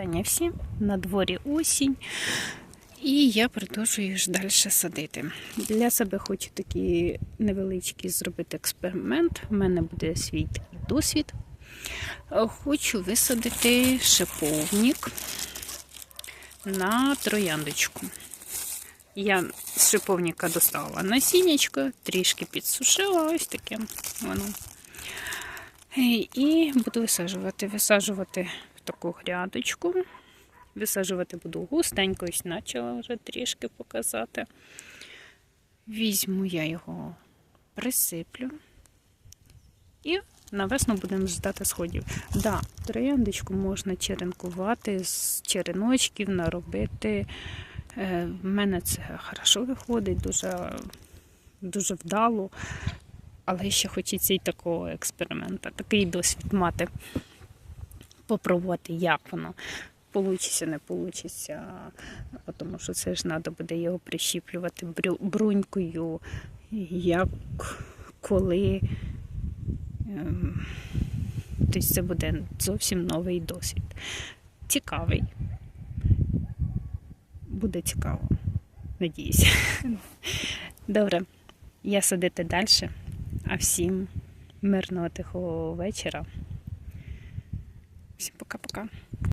Вітання всім. На дворі осінь. І я продовжую ж далі садити. Для себе хочу такий невеличкий зробити експеримент. У мене буде свій досвід. Хочу висадити шиповник на трояндочку. Я з шиповника достала насіннячко, трішки підсушила, ось таке воно. І буду висаджувати. Висаджувати таку грядочку. Висаджувати буду густенько, ось почала вже трішки показати. Візьму я його, присиплю. І на весну будемо ждати сходів. Да, трояндочку можна черенкувати з череночків, наробити. Е, В мене це хорошо виходить, дуже, дуже вдало. Але ще хочеться і такого експерименту, такий досвід мати. Попробувати, як воно. Получиться, не получиться, тому що це ж треба буде його прищіплювати брунькою, як коли. Ем, Тобто це буде зовсім новий досвід. Цікавий. Буде цікаво. Надіюся. Добре, я садити далі. А всім мирного тихого вечора. Всім пока-пока.